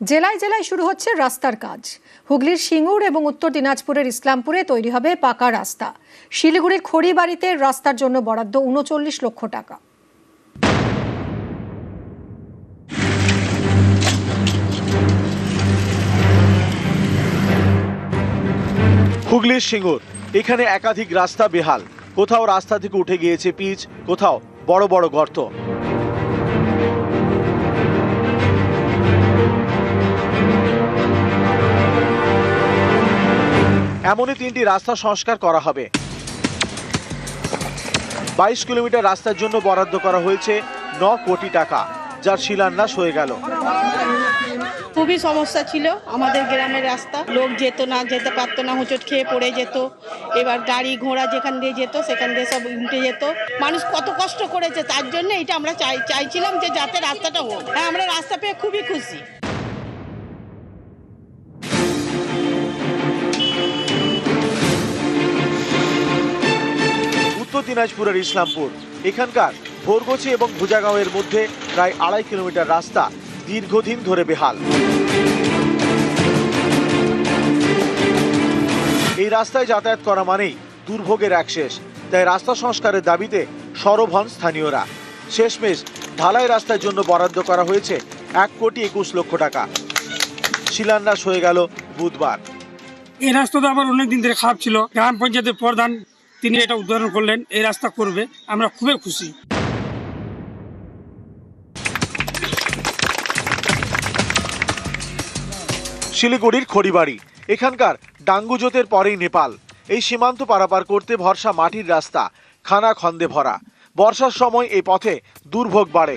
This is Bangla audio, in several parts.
জেলায় জেলায় শুরু হচ্ছে রাস্তার কাজ। হুগলির সিঙ্গুর এবং উত্তর দিনাজপুরের ইসলামপুরে তৈরি হবে পাকা রাস্তা। শিলিগুড়ির খড়িবাড়িতে রাস্তার জন্য বরাদ্দ উনচল্লিশ লক্ষ টাকা। হুগলির সিঙ্গুর, এখানে একাধিক রাস্তা বেহাল। কোথাও রাস্তা থেকে উঠে গিয়েছে পিচ, কোথাও বড় বড় গর্ত। এমনই তিনটি রাস্তা সংস্কার করা হবে। বাইশ কিলোমিটার রাস্তার জন্য বরাদ্দ করা হয়েছে ন কোটি টাকা, যার শিলান্যাস হয়ে গেল। খুবই সমস্যা ছিল আমাদের গ্রামের রাস্তা। লোক যেত না, যেতে পারতো না, হোঁচট খেয়ে পড়ে যেত। এবার গাড়ি, ঘোড়া যেখান দিয়ে যেত, সেখান দিয়ে সব উঠে যেত। মানুষ কত কষ্ট করেছে, তার জন্য এটা আমরা চাই, চাইছিলাম যে যাতে রাস্তাটা হোক। হ্যাঁ আমরা রাস্তা পেয়ে খুবই খুশি। দিনাজপুরের ইসলামপুর। এখানকার ভোরগছি এবং ভুজাগাঁওয়ের মধ্যে প্রায় আড়াই কিলোমিটার রাস্তা দীর্ঘদিন ধরে বেহাল। এই রাস্তায় যাতায়াত করা মানেই দুর্ভোগের এক শেষ। তাই রাস্তা সংস্কারের দাবিতে সরব হন স্থানীয়রা। শেষমেশ ঢালাই রাস্তার জন্য বরাদ্দ করা হয়েছে এক কোটি একুশ লক্ষ টাকা। শিলান্যাস হয়ে গেল বুধবার। এই রাস্তা তো আবার অনেক দিন ধরে খারাপ ছিল। গ্রাম পঞ্চায়েতের প্রধান তিনি এটা উদ্বোধন করলেন, এই রাস্তা করবে, আমরা খুবই খুশি। শিলিগুড়ির খড়িবাড়ি, এখানকার ডাঙ্গুজোতের পরেই নেপাল। এই সীমান্ত পারাপার করতে ভরসা মাটির রাস্তা, খানা খন্দে ভরা। বর্ষার সময় এই পথে দুর্ভোগ বাড়ে।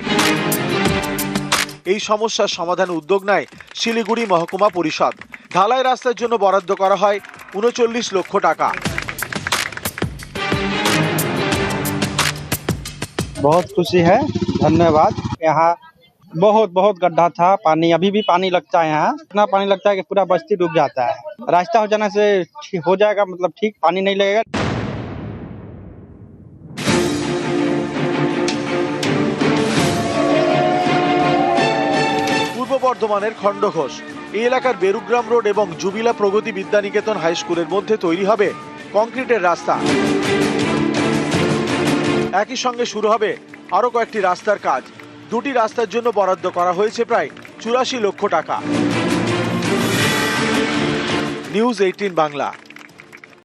এই সমস্যার সমাধানে উদ্যোগ নেয় শিলিগুড়ি মহকুমা পরিষদ। ঢালাই রাস্তার জন্য বরাদ্দ করা হয় উনচল্লিশ লক্ষ টাকা। बहुत खुशी है धन्यवाद यहाँ बहुत बहुत गड्ढा था पानी अभी भी पानी लगता है यहाँ इतना पानी लगता है कि पूरा बस्ती डूब जाता है रास्ता हो जाने से ठीक- हो जाएगा मतलब ठीक पानी नहीं लगेगा পূর্ব বর্ধমানের খণ্ডঘোষ এই এলাকার বেরুগ্রাম রোড এবং জুবিলা প্রগতি বিদ্যানিকেতন হাই স্কুলের মধ্যে তৈরি হবে কংক্রিটের রাস্তা একই সঙ্গে শুরু হবে আরও কয়েকটি রাস্তার কাজ। দুটি রাস্তার জন্য বরাদ্দ করা হয়েছে প্রায় চুরাশি লক্ষ টাকা। News eighteen Bangla.